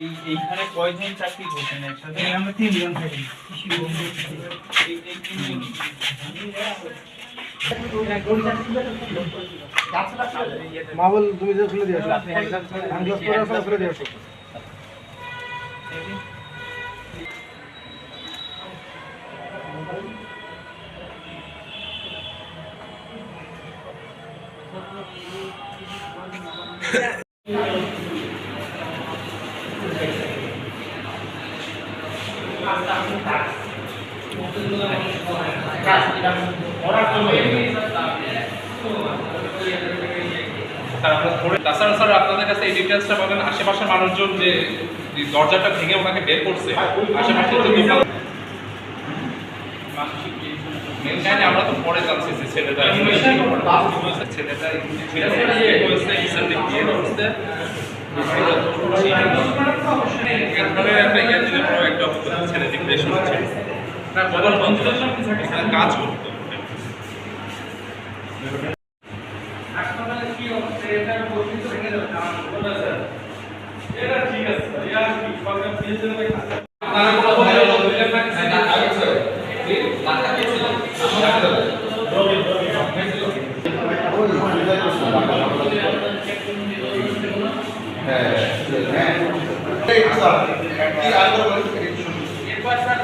এই- এইখানে কয়জন চাকরি করছেন? একসাথে আমরা তিনজন থাকি। মাহবুল তুমি যে খুলে দিয়েছ। আঙ্গুলাস করে আসলে খুলে দিয়েছ। তাছাড়া স্যার আপনাদের কাছে এই ডিটেলসটা পাবেন। আশেপাশের মানুষজন যে দরজাটা ভেঙে ওনাকে বের করছে, আশেপাশে আমরা তো পরে জানছি যে ছেলেটা ছেলেটা একটা ইয়ে দিলে পরে একটা হতো ছেলে ডিপ্রেশন ছিল না বদল বন্ধু এখানে কাজ করতো রেডিও চলা